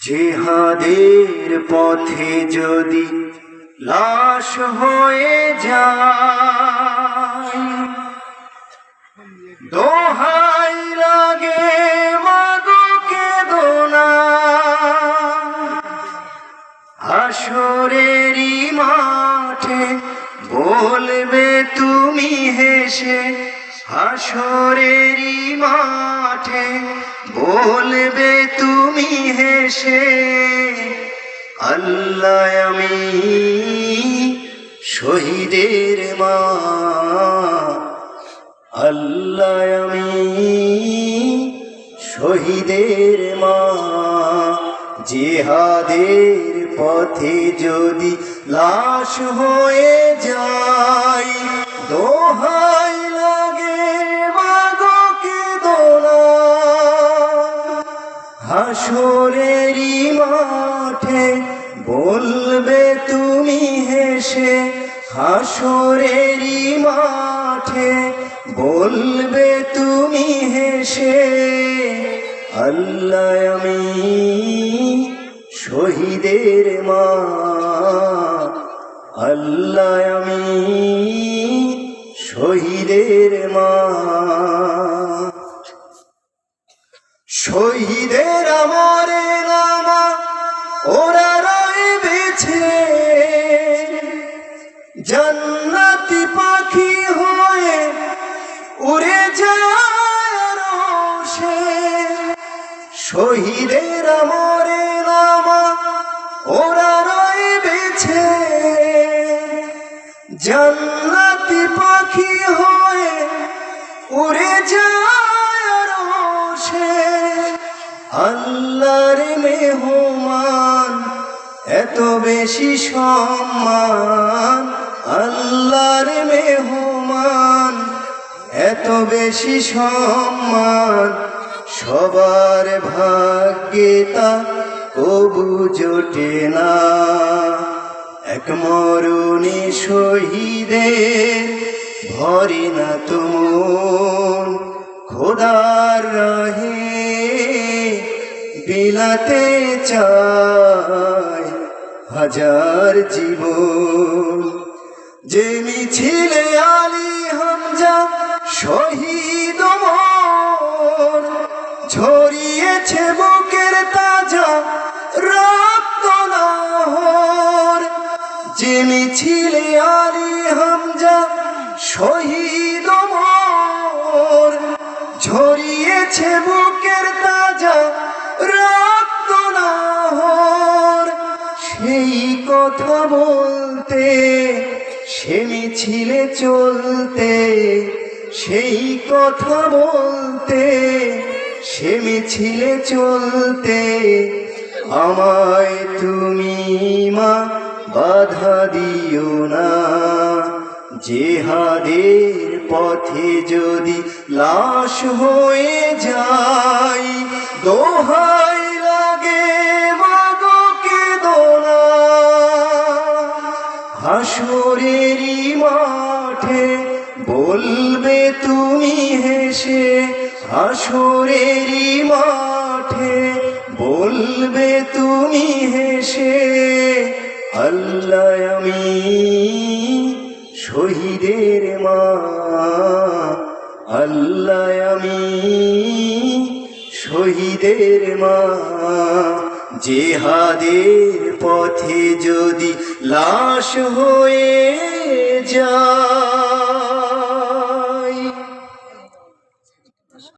জেহাদের পথে যদি লাশ হয়ে যায়, দোহাই লাগে মাগোকে দোনা হাসরেরই মাঠে বলবে, তুমি হেসে হাসরেরই মাঠে বলবে তুমি হেসে, আল্লাহ আমি শহীদের মা। আল্লাহ আমি শহীদের মা। জেহাদের পথে যদি লাশ হয়ে যায় হাসরেরই মাঠে বলবে তুমি হেসে, হাসরেরই মাঠে বলবে তুমি হেসে, আল্লাহ আমি শহীদের মা, আল্লাহ আমি শহীদের মা। শহীদের আমরে নামা, ওরা রয়ে বেছে জান্নাতি পাখি হয়ে উড়ে রোষে শহীদের আমরে নামা, ওরা রয়ে বেছে জান্নাতি পাখি হয়ে এত বেশি সম্মান, আল্লাহর মেহমান। এত বেশি সম্মান, সবার ভাগ্যে তা কবু জোটে না। এক মরুণী শহীদের ভরে না তুমন খোদার রহে বিলাতে চায় হাজার জীবন। যে মিছিলে আলী হামজা শহীদ ঝরিয়েছে বুকের তাজা রক্ত যে মিছিলে আলী হামজা শহীদ কথা বলতে, সে মিছিলে চলতে, সেই কথা বলতে, সে মিছিলে চলতে, আমায় তুমি মা বাধা দিও না। জেহাদের পথে যদি লাশ হয়ে যাই দোহাই তুমি হেসে হাসরেরই মাঠে বলবে তুমি হেসে, আল্লাহ আমি শহীদের মা, আল্লাহ আমি শহীদের মা। জেহাদের পথে যদি লাশ হয়ে যায়